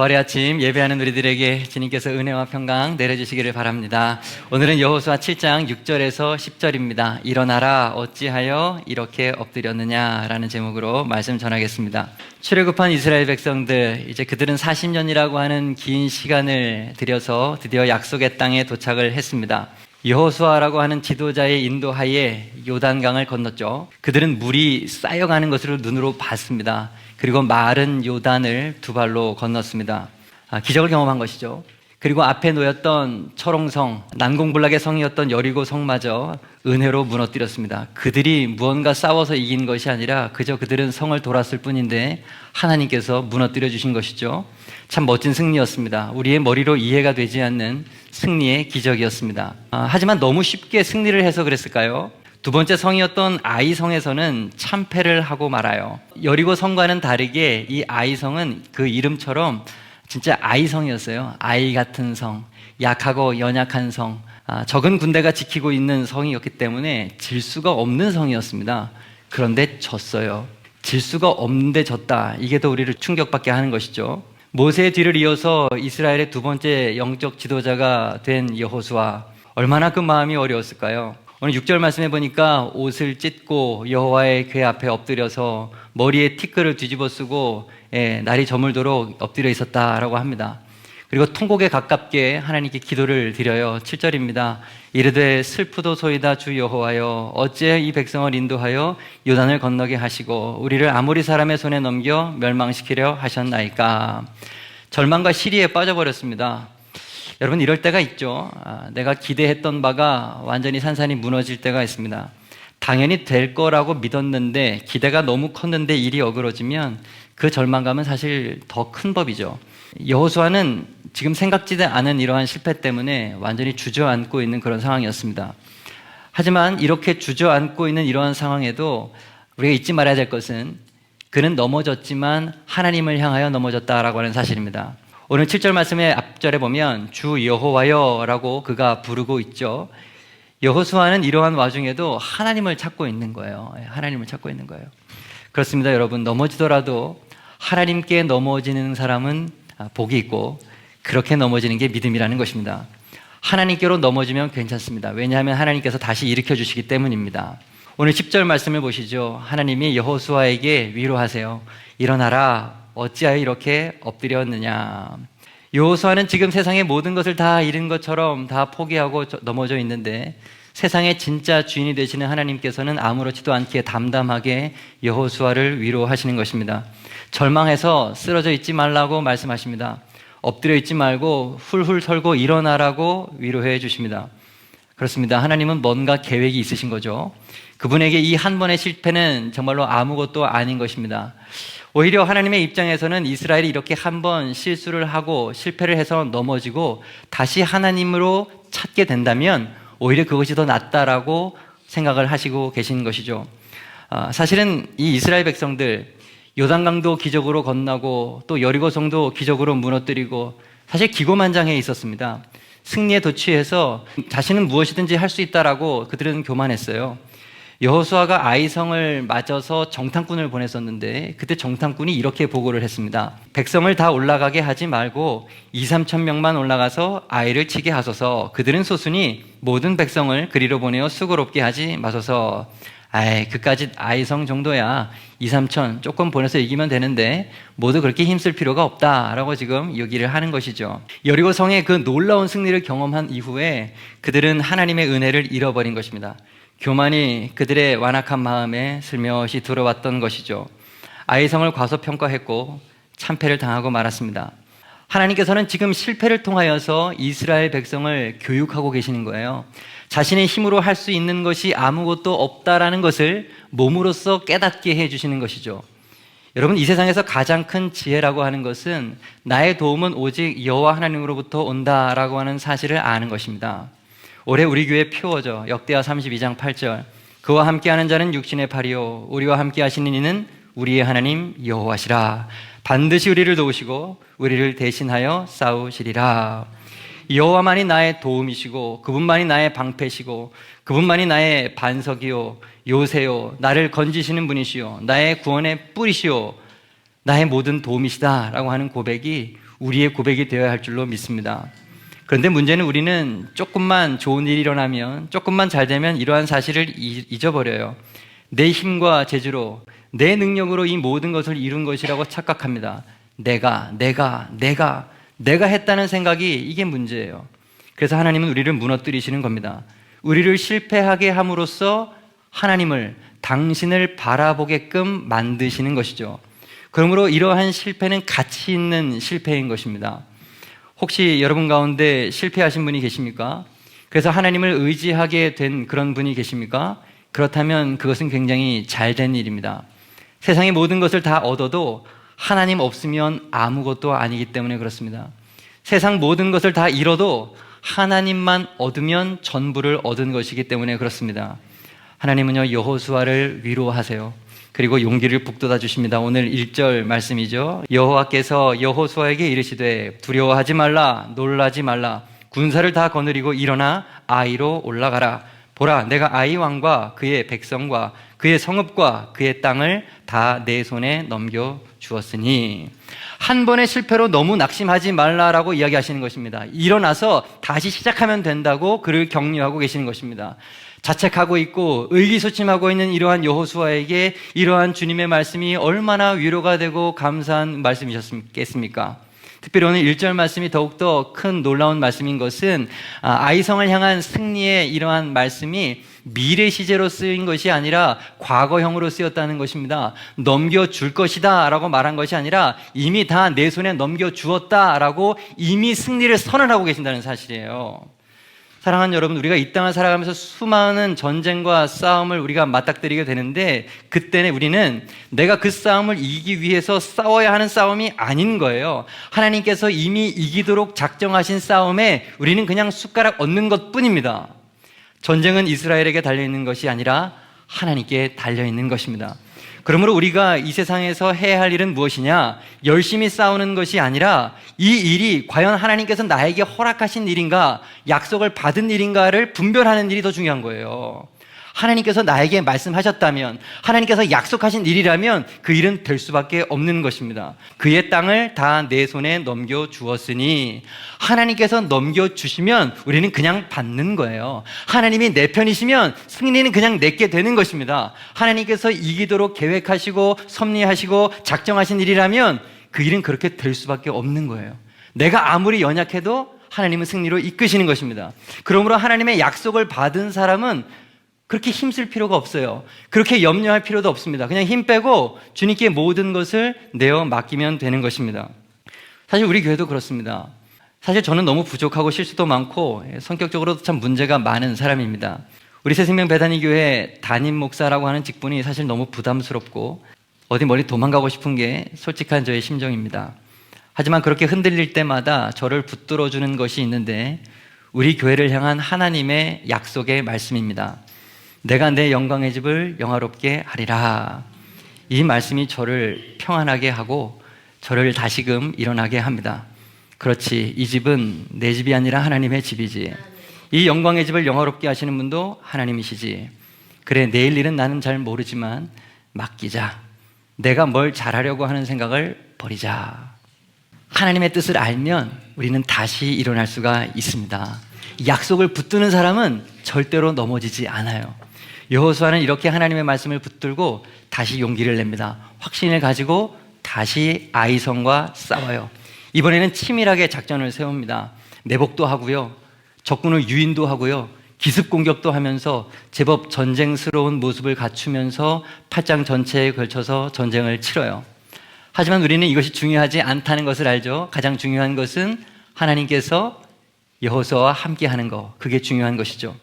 부활의 아침 예배하는 우리들에게 주님께서 은혜와 평강 내려주시기를 바랍니다. 오늘은 여호수아 7장 6절에서 10절입니다. 일어나라 어찌하여 이렇게 엎드렸느냐라는 제목으로 말씀 전하겠습니다. 출애굽한 이스라엘 백성들 이제 그들은 40년이라고 하는 긴 시간을 들여서 드디어 약속의 땅에 도착을 했습니다. 여호수아라고 하는 지도자의 인도하에 요단강을 건넜죠. 그들은 물이 쌓여가는 것으로 눈으로 봤습니다. 그리고 마른 요단을 두 발로 건넜습니다. 아, 기적을 경험한 것이죠. 그리고 앞에 놓였던 철옹성, 난공불락의 성이었던 여리고 성마저 은혜로 무너뜨렸습니다. 그들이 무언가 싸워서 이긴 것이 아니라 그저 그들은 성을 돌았을 뿐인데 하나님께서 무너뜨려 주신 것이죠. 참 멋진 승리였습니다. 우리의 머리로 이해가 되지 않는 승리의 기적이었습니다. 아, 하지만 너무 쉽게 승리를 해서 그랬을까요? 두 번째 성이었던 아이성에서는 참패를 하고 말아요. 여리고 성과는 다르게 이 아이성은 그 이름처럼 진짜 아이성이었어요. 아이 같은 성, 약하고 연약한 성, 아, 적은 군대가 지키고 있는 성이었기 때문에 질 수가 없는 성이었습니다. 그런데 졌어요. 질 수가 없는데 졌다. 이게 더 우리를 충격받게 하는 것이죠. 모세의 뒤를 이어서 이스라엘의 두 번째 영적 지도자가 된 여호수아. 얼마나 그 마음이 어려웠을까요? 오늘 6절 말씀해 보니까 옷을 찢고 여호와의 궤 앞에 엎드려서 머리에 티끌을 뒤집어 쓰고 예, 날이 저물도록 엎드려 있었다라고 합니다. 그리고 통곡에 가깝게 하나님께 기도를 드려요. 7절입니다. 이르되 슬프도 소이다 주 여호와여 어째 이 백성을 인도하여 요단을 건너게 하시고 우리를 아무리 사람의 손에 넘겨 멸망시키려 하셨나이까. 절망과 시리에 빠져버렸습니다. 여러분 이럴 때가 있죠. 아, 내가 기대했던 바가 완전히 산산이 무너질 때가 있습니다. 당연히 될 거라고 믿었는데 기대가 너무 컸는데 일이 어그러지면 그 절망감은 사실 더 큰 법이죠. 여호수아는 지금 생각지도 않은 이러한 실패 때문에 완전히 주저앉고 있는 그런 상황이었습니다. 하지만 이렇게 주저앉고 있는 이러한 상황에도 우리가 잊지 말아야 될 것은 그는 넘어졌지만 하나님을 향하여 넘어졌다라고 하는 사실입니다. 오늘 7절 말씀의 앞절에 보면 주 여호와여라고 그가 부르고 있죠. 여호수아는 이러한 와중에도 하나님을 찾고 있는 거예요. 예, 하나님을 찾고 있는 거예요. 그렇습니다, 여러분. 넘어지더라도 하나님께 넘어지는 사람은 아, 복이 있고 그렇게 넘어지는 게 믿음이라는 것입니다. 하나님께로 넘어지면 괜찮습니다. 왜냐하면 하나님께서 다시 일으켜 주시기 때문입니다. 오늘 10절 말씀을 보시죠. 하나님이 여호수아에게 위로하세요. 일어나라. 어찌하여 이렇게 엎드렸느냐. 여호수아는 지금 세상의 모든 것을 다 잃은 것처럼 다 포기하고 넘어져 있는데 세상의 진짜 주인이 되시는 하나님께서는 아무렇지도 않게 담담하게 여호수아를 위로하시는 것입니다. 절망해서 쓰러져 있지 말라고 말씀하십니다. 엎드려 있지 말고 훌훌 털고 일어나라고 위로해 주십니다. 그렇습니다. 하나님은 뭔가 계획이 있으신 거죠. 그분에게 이 한 번의 실패는 정말로 아무것도 아닌 것입니다. 오히려 하나님의 입장에서는 이스라엘이 이렇게 한 번 실수를 하고 실패를 해서 넘어지고 다시 하나님으로 찾게 된다면 오히려 그것이 더 낫다라고 생각을 하시고 계신 것이죠. 아, 사실은 이 이스라엘 백성들 요단강도 기적으로 건너고 또 여리고성도 기적으로 무너뜨리고 사실 기고만장해 있었습니다. 승리에 도취해서 자신은 무엇이든지 할 수 있다라고 그들은 교만했어요. 여호수아가 아이성을 맞아서 정탐꾼을 보냈었는데 그때 정탐꾼이 이렇게 보고를 했습니다. 백성을 다 올라가게 하지 말고 2, 3천 명만 올라가서 아이를 치게 하소서. 그들은 소순이 모든 백성을 그리로 보내어 수고롭게 하지 마소서. 아이, 그까지 아이성 정도야. 2, 3천 조금 보내서 이기면 되는데 모두 그렇게 힘쓸 필요가 없다라고 지금 얘기를 하는 것이죠. 여리고 성의 그 놀라운 승리를 경험한 이후에 그들은 하나님의 은혜를 잃어버린 것입니다. 교만이 그들의 완악한 마음에 슬며시 들어왔던 것이죠. 아이성을 과소평가했고 참패를 당하고 말았습니다. 하나님께서는 지금 실패를 통하여서 이스라엘 백성을 교육하고 계시는 거예요. 자신의 힘으로 할 수 있는 것이 아무것도 없다라는 것을 몸으로써 깨닫게 해 주시는 것이죠. 여러분 이 세상에서 가장 큰 지혜라고 하는 것은 나의 도움은 오직 여호와 하나님으로부터 온다라고 하는 사실을 아는 것입니다. 올해 우리 교회 표어죠. 역대하 32장 8절. 그와 함께하는 자는 육신의 팔이요 우리와 함께 하시는 이는 우리의 하나님 여호와시라. 반드시 우리를 도우시고 우리를 대신하여 싸우시리라. 여호와만이 나의 도움이시고 그분만이 나의 방패시고 그분만이 나의 반석이요 요새요 나를 건지시는 분이시요 나의 구원의 뿌리시요 나의 모든 도움이시다라고 하는 고백이 우리의 고백이 되어야 할 줄로 믿습니다. 그런데 문제는 우리는 조금만 좋은 일이 일어나면, 조금만 잘 되면 이러한 사실을 이- 잊어버려요. 내 힘과 재주로, 내 능력으로 이 모든 것을 이룬 것이라고 착각합니다. 내가, 내가, 내가, 내가 했다는 생각이 이게 문제예요. 그래서 하나님은 우리를 무너뜨리시는 겁니다. 우리를 실패하게 함으로써 하나님을, 당신을 바라보게끔 만드시는 것이죠. 그러므로 이러한 실패는 가치 있는 실패인 것입니다. 혹시 여러분 가운데 실패하신 분이 계십니까? 그래서 하나님을 의지하게 된 그런 분이 계십니까? 그렇다면 그것은 굉장히 잘 된 일입니다. 세상의 모든 것을 다 얻어도 하나님 없으면 아무것도 아니기 때문에 그렇습니다. 세상 모든 것을 다 잃어도 하나님만 얻으면 전부를 얻은 것이기 때문에 그렇습니다. 하나님은요 여호수아를 위로하세요. 그리고 용기를 북돋아 주십니다. 오늘 1절 말씀이죠. 여호와께서 여호수아에게 이르시되 두려워하지 말라 놀라지 말라 군사를 다 거느리고 일어나 아이로 올라가라. 보라 내가 아이 왕과 그의 백성과 그의 성읍과 그의 땅을 다 내 손에 넘겨 주었으니 한 번의 실패로 너무 낙심하지 말라라고 이야기하시는 것입니다. 일어나서 다시 시작하면 된다고 그를 격려하고 계시는 것입니다. 자책하고 있고 의기소침하고 있는 이러한 여호수아에게 이러한 주님의 말씀이 얼마나 위로가 되고 감사한 말씀이셨겠습니까? 특별히 오늘 1절 말씀이 더욱더 큰 놀라운 말씀인 것은 아, 아이성을 향한 승리의 이러한 말씀이 미래 시제로 쓰인 것이 아니라 과거형으로 쓰였다는 것입니다. 넘겨줄 것이다 라고 말한 것이 아니라 이미 다 내 손에 넘겨주었다 라고 이미 승리를 선언하고 계신다는 사실이에요. 사랑하는 여러분, 우리가 이 땅을 살아가면서 수많은 전쟁과 싸움을 우리가 맞닥뜨리게 되는데 그때는 우리는 내가 그 싸움을 이기기 위해서 싸워야 하는 싸움이 아닌 거예요. 하나님께서 이미 이기도록 작정하신 싸움에 우리는 그냥 숟가락 얻는 것 뿐입니다. 전쟁은 이스라엘에게 달려있는 것이 아니라 하나님께 달려있는 것입니다. 그러므로 우리가 이 세상에서 해야 할 일은 무엇이냐? 열심히 싸우는 것이 아니라 이 일이 과연 하나님께서 나에게 허락하신 일인가, 약속을 받은 일인가를 분별하는 일이 더 중요한 거예요. 하나님께서 나에게 말씀하셨다면, 하나님께서 약속하신 일이라면 그 일은 될 수밖에 없는 것입니다. 그의 땅을 다 내 손에 넘겨 주었으니 하나님께서 넘겨 주시면 우리는 그냥 받는 거예요. 하나님이 내 편이시면 승리는 그냥 내게 되는 것입니다. 하나님께서 이기도록 계획하시고 섭리하시고 작정하신 일이라면 그 일은 그렇게 될 수밖에 없는 거예요. 내가 아무리 연약해도 하나님은 승리로 이끄시는 것입니다. 그러므로 하나님의 약속을 받은 사람은 그렇게 힘쓸 필요가 없어요. 그렇게 염려할 필요도 없습니다. 그냥 힘 빼고 주님께 모든 것을 내어 맡기면 되는 것입니다. 사실 우리 교회도 그렇습니다. 사실 저는 너무 부족하고 실수도 많고 예, 성격적으로도 참 문제가 많은 사람입니다. 우리 새생명 배단위 교회 담임 목사라고 하는 직분이 사실 너무 부담스럽고 어디 멀리 도망가고 싶은 게 솔직한 저의 심정입니다. 하지만 그렇게 흔들릴 때마다 저를 붙들어 주는 것이 있는데 우리 교회를 향한 하나님의 약속의 말씀입니다. 내가 내 영광의 집을 영화롭게 하리라. 이 말씀이 저를 평안하게 하고 저를 다시금 일어나게 합니다. 그렇지. 이 집은 내 집이 아니라 하나님의 집이지. 이 영광의 집을 영화롭게 하시는 분도 하나님이시지. 그래, 내일 일은 나는 잘 모르지만 맡기자. 내가 뭘 잘하려고 하는 생각을 버리자. 하나님의 뜻을 알면 우리는 다시 일어날 수가 있습니다. 약속을 붙드는 사람은 절대로 넘어지지 않아요. 여호수아는 이렇게 하나님의 말씀을 붙들고 다시 용기를 냅니다. 확신을 가지고 다시 아이성과 싸워요. 이번에는 치밀하게 작전을 세웁니다. 매복도 하고요. 적군을 유인도 하고요. 기습 공격도 하면서 제법 전쟁스러운 모습을 갖추면서 팔장 전체에 걸쳐서 전쟁을 치러요. 하지만 우리는 이것이 중요하지 않다는 것을 알죠. 가장 중요한 것은 하나님께서 여호수아와 함께 하는 것. 그게 중요한 것이죠.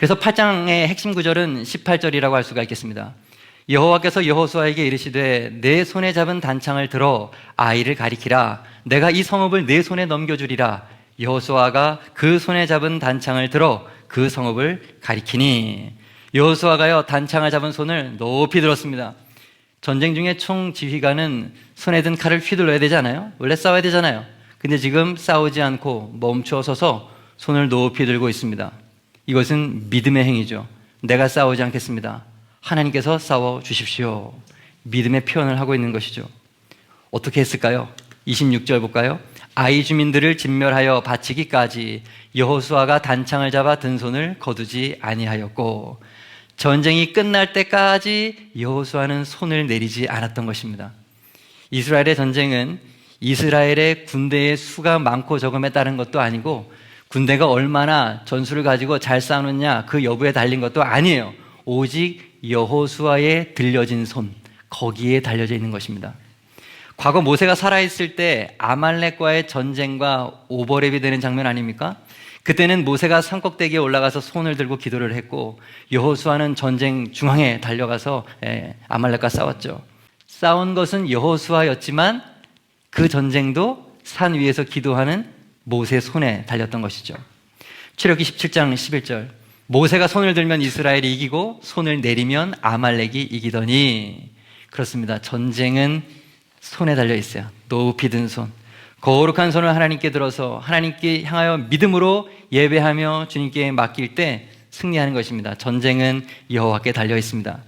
그래서 8장의 핵심 구절은 18절이라고 할 수가 있겠습니다. 여호와께서 여호수아에게 이르시되 내 손에 잡은 단창을 들어 아이를 가리키라 내가 이 성읍을 내 손에 넘겨주리라 여호수아가 그 손에 잡은 단창을 들어 그 성읍을 가리키니 여호수아가요 단창을 잡은 손을 높이 들었습니다. 전쟁 중에 총 지휘관은 손에 든 칼을 휘둘러야 되잖아요. 원래 싸워야 되잖아요. 근데 지금 싸우지 않고 멈추어 서서 손을 높이 들고 있습니다. 이것은 믿음의 행위죠. 내가 싸우지 않겠습니다. 하나님께서 싸워 주십시오. 믿음의 표현을 하고 있는 것이죠. 어떻게 했을까요? 26절 볼까요? 아이 주민들을 진멸하여 바치기까지 여호수아가 단창을 잡아 든 손을 거두지 아니하였고 전쟁이 끝날 때까지 여호수아는 손을 내리지 않았던 것입니다. 이스라엘의 전쟁은 이스라엘의 군대의 수가 많고 적음에 따른 것도 아니고 군대가 얼마나 전술을 가지고 잘 싸우느냐 그 여부에 달린 것도 아니에요. 오직 여호수아의 들려진 손 거기에 달려져 있는 것입니다. 과거 모세가 살아있을 때 아말렉과의 전쟁과 오버랩이 되는 장면 아닙니까? 그때는 모세가 산꼭대기에 올라가서 손을 들고 기도를 했고 여호수아는 전쟁 중앙에 달려가서 예, 아말렉과 싸웠죠. 싸운 것은 여호수아였지만 그 전쟁도 산 위에서 기도하는 모세 손에 달렸던 것이죠. 출애굽기 17장 11절. 모세가 손을 들면 이스라엘이 이기고 손을 내리면 아말렉이 이기더니 그렇습니다. 전쟁은 손에 달려 있어요. 높이 든 손. 거룩한 손을 하나님께 들어서 하나님께 향하여 믿음으로 예배하며 주님께 맡길 때 승리하는 것입니다. 전쟁은 여호와께 달려 있습니다.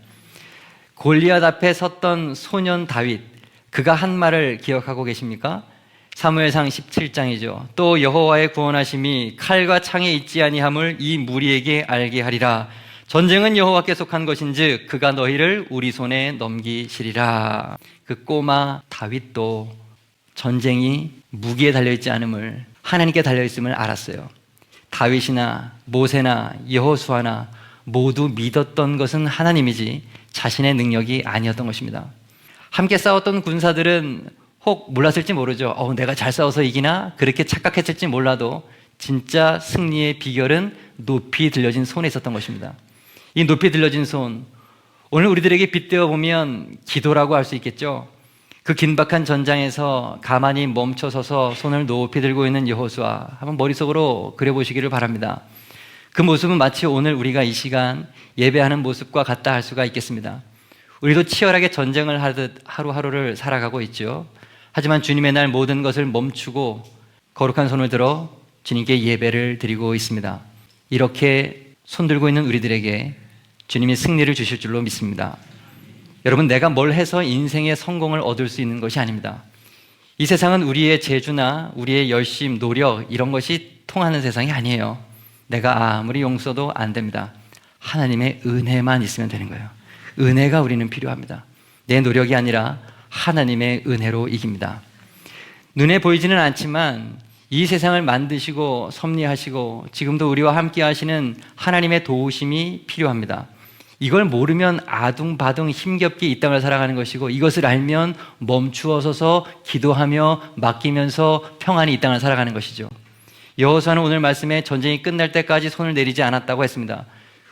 골리앗 앞에 섰던 소년 다윗, 그가 한 말을 기억하고 계십니까? 사무엘상 17장이죠. 또 여호와의 구원하심이 칼과 창에 있지 아니함을 이 무리에게 알게 하리라. 전쟁은 여호와께 속한 것인즉 그가 너희를 우리 손에 넘기시리라. 그 꼬마 다윗도 전쟁이 무기에 달려 있지 않음을 하나님께 달려 있음을 알았어요. 다윗이나 모세나 여호수아나 모두 믿었던 것은 하나님이지 자신의 능력이 아니었던 것입니다. 함께 싸웠던 군사들은 혹 몰랐을지 모르죠. 어, 내가 잘 싸워서 이기나? 그렇게 착각했을지 몰라도 진짜 승리의 비결은 높이 들려진 손에 있었던 것입니다. 이 높이 들려진 손, 오늘 우리들에게 빗대어 보면 기도라고 할 수 있겠죠. 그 긴박한 전장에서 가만히 멈춰 서서 손을 높이 들고 있는 여호수아 한번 머릿속으로 그려보시기를 바랍니다. 그 모습은 마치 오늘 우리가 이 시간 예배하는 모습과 같다 할 수가 있겠습니다. 우리도 치열하게 전쟁을 하듯 하루하루를 살아가고 있죠. 하지만 주님의 날 모든 것을 멈추고 거룩한 손을 들어 주님께 예배를 드리고 있습니다. 이렇게 손 들고 있는 우리들에게 주님이 승리를 주실 줄로 믿습니다. 여러분, 내가 뭘 해서 인생의 성공을 얻을 수 있는 것이 아닙니다. 이 세상은 우리의 재주나 우리의 열심, 노력, 이런 것이 통하는 세상이 아니에요. 내가 아무리 용서도 안 됩니다. 하나님의 은혜만 있으면 되는 거예요. 은혜가 우리는 필요합니다. 내 노력이 아니라 하나님의 은혜로 이깁니다. 눈에 보이지는 않지만 이 세상을 만드시고 섭리하시고 지금도 우리와 함께 하시는 하나님의 도우심이 필요합니다. 이걸 모르면 아둥바둥 힘겹게 이 땅을 살아가는 것이고 이것을 알면 멈추어 서서 기도하며 맡기면서 평안히 이 땅을 살아가는 것이죠. 여호수아는 오늘 말씀에 전쟁이 끝날 때까지 손을 내리지 않았다고 했습니다.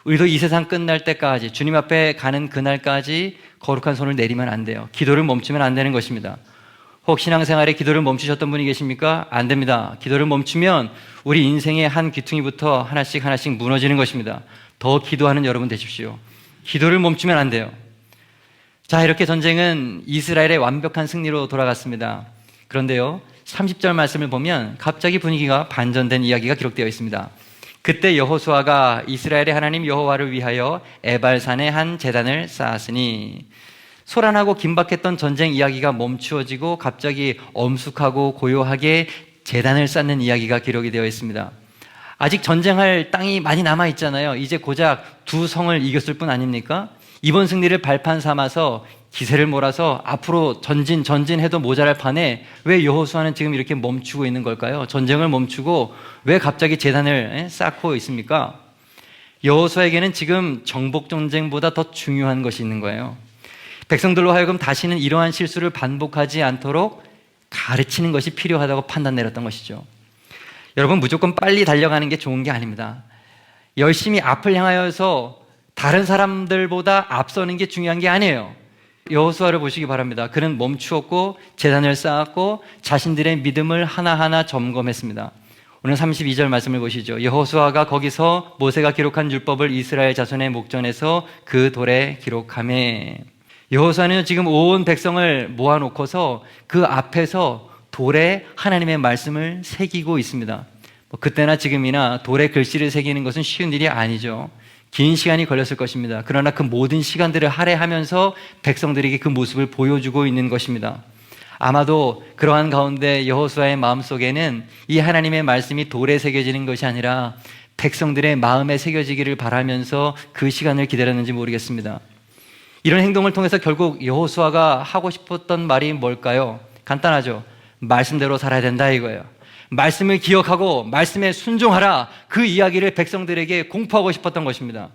우리도 이 세상 끝날 때까지 주님 앞에 가는 그날까지 거룩한 손을 내리면 안 돼요. 기도를 멈추면 안 되는 것입니다. 혹 신앙생활에 기도를 멈추셨던 분이 계십니까? 안 됩니다. 기도를 멈추면 우리 인생의 한 귀퉁이부터 하나씩 하나씩 무너지는 것입니다. 더 기도하는 여러분 되십시오. 기도를 멈추면 안 돼요. 자, 이렇게 전쟁은 이스라엘의 완벽한 승리로 돌아갔습니다. 그런데요, 30절 말씀을 보면 갑자기 분위기가 반전된 이야기가 기록되어 있습니다. 그때 여호수아가 이스라엘의 하나님 여호와를 위하여 에발산에 한 제단을 쌓았으니 소란하고 긴박했던 전쟁 이야기가 멈추어지고 갑자기 엄숙하고 고요하게 제단을 쌓는 이야기가 기록이 되어 있습니다. 아직 전쟁할 땅이 많이 남아 있잖아요. 이제 고작 두 성을 이겼을 뿐 아닙니까? 이번 승리를 발판 삼아서 기세를 몰아서 앞으로 전진 전진해도 모자랄 판에 왜 여호수아는 지금 이렇게 멈추고 있는 걸까요? 전쟁을 멈추고 왜 갑자기 재단을 쌓고 있습니까? 여호수아에게는 지금 정복 전쟁보다 더 중요한 것이 있는 거예요. 백성들로 하여금 다시는 이러한 실수를 반복하지 않도록 가르치는 것이 필요하다고 판단 내렸던 것이죠. 여러분 무조건 빨리 달려가는 게 좋은 게 아닙니다. 열심히 앞을 향하여서 다른 사람들보다 앞서는 게 중요한 게 아니에요. 여호수아를 보시기 바랍니다. 그는 멈추었고 재단을 쌓았고 자신들의 믿음을 하나하나 점검했습니다. 오늘 32절 말씀을 보시죠. 여호수아가 거기서 모세가 기록한 율법을 이스라엘 자손의 목전에서 그 돌에 기록함에 여호수아는 지금 온 백성을 모아놓고서 그 앞에서 돌에 하나님의 말씀을 새기고 있습니다. 뭐 그때나 지금이나 돌에 글씨를 새기는 것은 쉬운 일이 아니죠. 긴 시간이 걸렸을 것입니다. 그러나 그 모든 시간들을 할애하면서 백성들에게 그 모습을 보여주고 있는 것입니다. 아마도 그러한 가운데 여호수아의 마음속에는 이 하나님의 말씀이 돌에 새겨지는 것이 아니라 백성들의 마음에 새겨지기를 바라면서 그 시간을 기다렸는지 모르겠습니다. 이런 행동을 통해서 결국 여호수아가 하고 싶었던 말이 뭘까요? 간단하죠. 말씀대로 살아야 된다 이거예요. 말씀을 기억하고 말씀에 순종하라 그 이야기를 백성들에게 공포하고 싶었던 것입니다.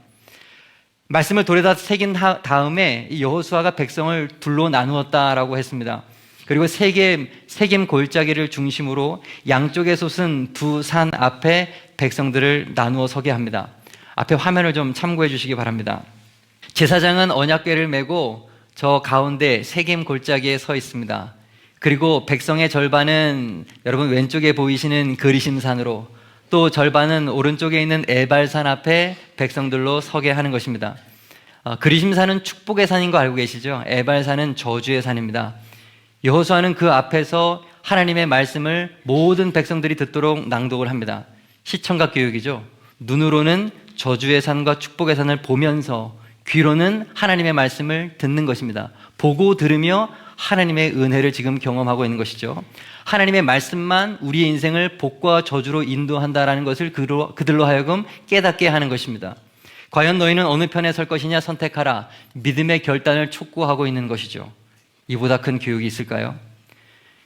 말씀을 돌에다 새긴 다음에 여호수아가 백성을 둘로 나누었다라고 했습니다. 그리고 세겜 세겜 골짜기를 중심으로 양쪽에 솟은 두 산 앞에 백성들을 나누어 서게 합니다. 앞에 화면을 좀 참고해 주시기 바랍니다. 제사장은 언약궤를 메고 저 가운데 세겜 골짜기에 서 있습니다. 그리고 백성의 절반은 여러분 왼쪽에 보이시는 그리심산으로 또 절반은 오른쪽에 있는 에발산 앞에 백성들로 서게 하는 것입니다. 어, 그리심산은 축복의 산인 거 알고 계시죠? 에발산은 저주의 산입니다. 여호수아는 그 앞에서 하나님의 말씀을 모든 백성들이 듣도록 낭독을 합니다. 시청각 교육이죠. 눈으로는 저주의 산과 축복의 산을 보면서 귀로는 하나님의 말씀을 듣는 것입니다. 보고 들으며 하나님의 은혜를 지금 경험하고 있는 것이죠. 하나님의 말씀만 우리의 인생을 복과 저주로 인도한다라는 것을 그들로 하여금 깨닫게 하는 것입니다. 과연 너희는 어느 편에 설 것이냐 선택하라. 믿음의 결단을 촉구하고 있는 것이죠. 이보다 큰 교육이 있을까요?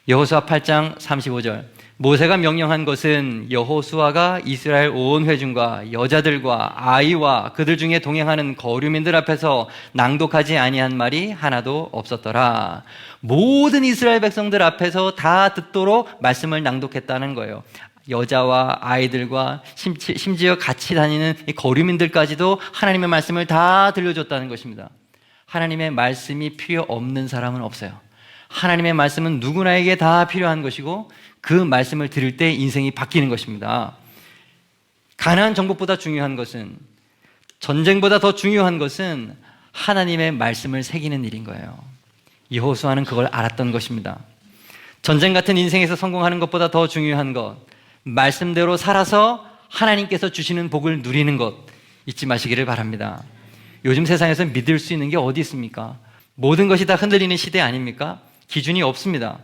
여호수아 8장 35절. 모세가 명령한 것은 여호수아가 이스라엘 온 회중과 여자들과 아이와 그들 중에 동행하는 거류민들 앞에서 낭독하지 아니한 말이 하나도 없었더라. 모든 이스라엘 백성들 앞에서 다 듣도록 말씀을 낭독했다는 거예요. 여자와 아이들과 심지어 같이 다니는 거류민들까지도 하나님의 말씀을 다 들려줬다는 것입니다. 하나님의 말씀이 필요 없는 사람은 없어요. 하나님의 말씀은 누구나에게 다 필요한 것이고 그 말씀을 들을 때 인생이 바뀌는 것입니다. 가난한 정복보다 중요한 것은 전쟁보다 더 중요한 것은 하나님의 말씀을 새기는 일인 거예요. 여호수아는 그걸 알았던 것입니다. 전쟁 같은 인생에서 성공하는 것보다 더 중요한 것, 말씀대로 살아서 하나님께서 주시는 복을 누리는 것 잊지 마시기를 바랍니다. 요즘 세상에서 믿을 수 있는 게 어디 있습니까? 모든 것이 다 흔들리는 시대 아닙니까? 기준이 없습니다.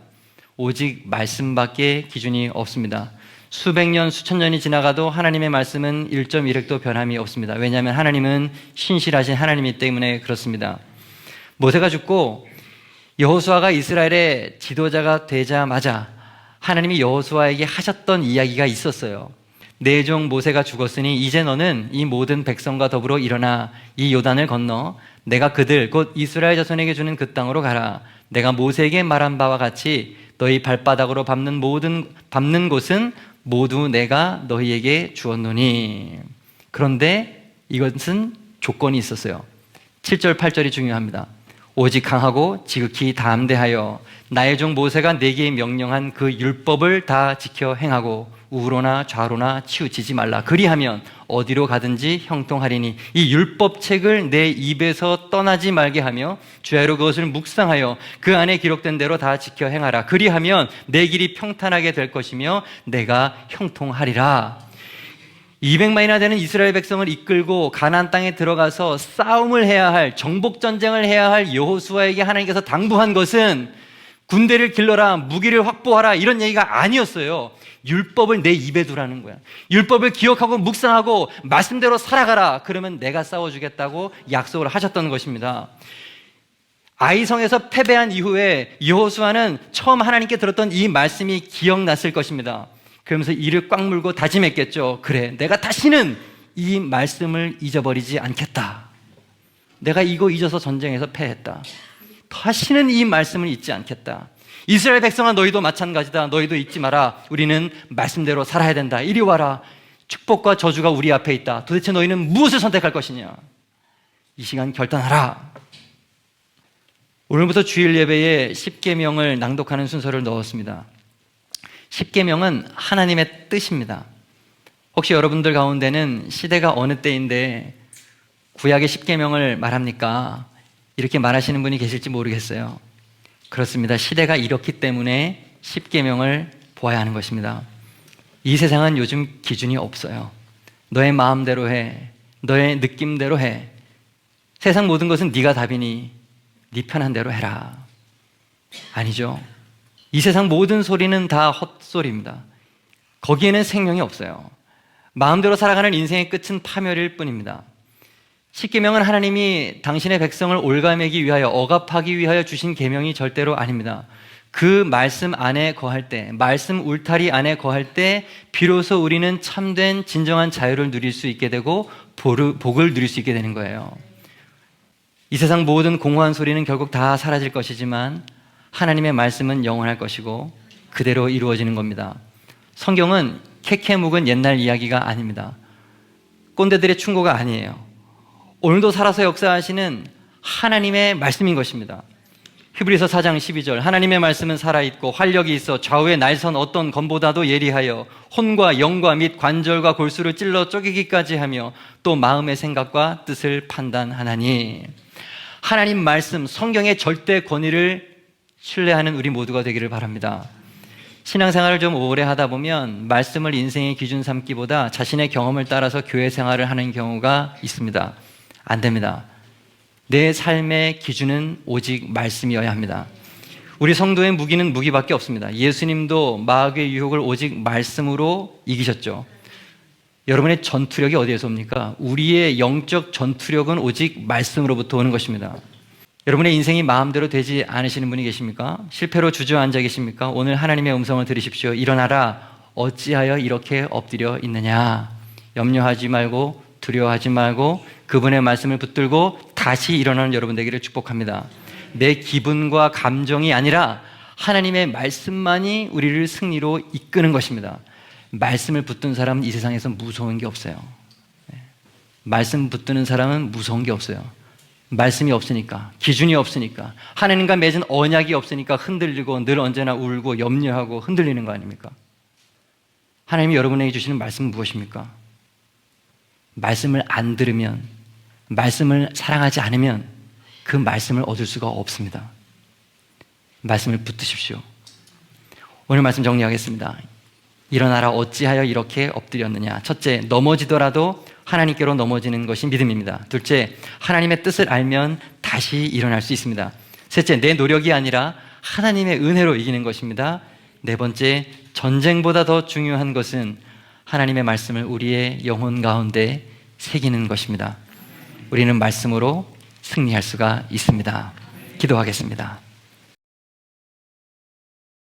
오직 말씀밖에 기준이 없습니다. 수백 년, 수천 년이 지나가도 하나님의 말씀은 1.1획도 변함이 없습니다. 왜냐하면 하나님은 신실하신 하나님이기 때문에 그렇습니다. 모세가 죽고 여호수아가 이스라엘의 지도자가 되자마자 하나님이 여호수아에게 하셨던 이야기가 있었어요. 내종 모세가 죽었으니 이제 너는 이 모든 백성과 더불어 일어나 이 요단을 건너 내가 그들 곧 이스라엘 자손에게 주는 그 땅으로 가라. 내가 모세에게 말한 바와 같이 너희 발바닥으로 밟는 모든 밟는 곳은 모두 내가 너희에게 주었노니. 그런데 이것은 조건이 있었어요. 7절 8절이 중요합니다. 오직 강하고 지극히 담대하여 나의 종 모세가 내게 명령한 그 율법을 다 지켜 행하고 우로나 좌로나 치우치지 말라. 그리하면 어디로 가든지 형통하리니 이 율법책을 내 입에서 떠나지 말게 하며 주야로 그것을 묵상하여 그 안에 기록된 대로 다 지켜 행하라. 그리하면 내 길이 평탄하게 될 것이며 내가 형통하리라. 200만이나 되는 이스라엘 백성을 이끌고 가나안 땅에 들어가서 싸움을 해야 할 정복 전쟁을 해야 할 여호수아에게 하나님께서 당부한 것은 군대를 길러라 무기를 확보하라 이런 얘기가 아니었어요. 율법을 내 입에 두라는 거야. 율법을 기억하고 묵상하고 말씀대로 살아가라. 그러면 내가 싸워 주겠다고 약속을 하셨던 것입니다. 아이성에서 패배한 이후에 여호수아는 처음 하나님께 들었던 이 말씀이 기억났을 것입니다. 그러면서 이를 꽉 물고 다짐했겠죠. 그래, 내가 다시는 이 말씀을 잊어버리지 않겠다. 내가 이거 잊어서 전쟁에서 패했다. 다시는 이 말씀을 잊지 않겠다. 이스라엘 백성아 너희도 마찬가지다. 너희도 잊지 마라. 우리는 말씀대로 살아야 된다. 이리 와라. 축복과 저주가 우리 앞에 있다. 도대체 너희는 무엇을 선택할 것이냐? 이 시간 결단하라. 오늘부터 주일 예배에 10계명을 낭독하는 순서를 넣었습니다. 10계명은 하나님의 뜻입니다. 혹시 여러분들 가운데는 시대가 어느 때인데 구약의 10계명을 말합니까? 이렇게 말하시는 분이 계실지 모르겠어요. 그렇습니다. 시대가 이렇기 때문에 십계명을 보아야 하는 것입니다. 이 세상은 요즘 기준이 없어요. 너의 마음대로 해. 너의 느낌대로 해. 세상 모든 것은 네가 답이니 네 편한 대로 해라. 아니죠. 이 세상 모든 소리는 다 헛소리입니다. 거기에는 생명이 없어요. 마음대로 살아가는 인생의 끝은 파멸일 뿐입니다. 십계명은 하나님이 당신의 백성을 올가매기 위하여 억압하기 위하여 주신 계명이 절대로 아닙니다. 그 말씀 안에 거할 때, 말씀 울타리 안에 거할 때 비로소 우리는 참된 진정한 자유를 누릴 수 있게 되고 복을 누릴 수 있게 되는 거예요. 이 세상 모든 공허한 소리는 결국 다 사라질 것이지만 하나님의 말씀은 영원할 것이고 그대로 이루어지는 겁니다. 성경은 캐캐 묵은 옛날 이야기가 아닙니다. 꼰대들의 충고가 아니에요. 오늘도 살아서 역사하시는 하나님의 말씀인 것입니다. 히브리서 4장 12절 하나님의 말씀은 살아있고 활력이 있어 좌우의 날선 어떤 검보다도 예리하여 혼과 영과 및 관절과 골수를 찔러 쪼개기까지 하며 또 마음의 생각과 뜻을 판단하나니 하나님 말씀 성경의 절대 권위를 신뢰하는 우리 모두가 되기를 바랍니다. 신앙생활을 좀 오래 하다 보면 말씀을 인생의 기준 삼기보다 자신의 경험을 따라서 교회 생활을 하는 경우가 있습니다. 안 됩니다. 내 삶의 기준은 오직 말씀이어야 합니다. 우리 성도의 무기는 무기밖에 없습니다. 예수님도 마귀의 유혹을 오직 말씀으로 이기셨죠. 여러분의 전투력이 어디에서 옵니까? 우리의 영적 전투력은 오직 말씀으로부터 오는 것입니다. 여러분의 인생이 마음대로 되지 않으시는 분이 계십니까? 실패로 주저앉아 계십니까? 오늘 하나님의 음성을 들으십시오. 일어나라. 어찌하여 이렇게 엎드려 있느냐? 염려하지 말고 두려워하지 말고 그분의 말씀을 붙들고 다시 일어나는 여러분 되기를 축복합니다. 내 기분과 감정이 아니라 하나님의 말씀만이 우리를 승리로 이끄는 것입니다. 말씀을 붙든 사람은 이 세상에서 무서운 게 없어요. 네. 말씀 붙드는 사람은 무서운 게 없어요. 말씀이 없으니까, 기준이 없으니까, 하나님과 맺은 언약이 없으니까 흔들리고 늘 언제나 울고 염려하고 흔들리는 거 아닙니까? 하나님이 여러분에게 주시는 말씀은 무엇입니까? 말씀을 안 들으면, 말씀을 사랑하지 않으면 그 말씀을 얻을 수가 없습니다. 말씀을 붙드십시오. 오늘 말씀 정리하겠습니다. 일어나라 어찌하여 이렇게 엎드렸느냐. 첫째, 넘어지더라도 하나님께로 넘어지는 것이 믿음입니다. 둘째, 하나님의 뜻을 알면 다시 일어날 수 있습니다. 셋째, 내 노력이 아니라 하나님의 은혜로 이기는 것입니다. 네 번째, 전쟁보다 더 중요한 것은 하나님의 말씀을 우리의 영혼 가운데 새기는 것입니다. 우리는 말씀으로 승리할 수가 있습니다. 기도하겠습니다.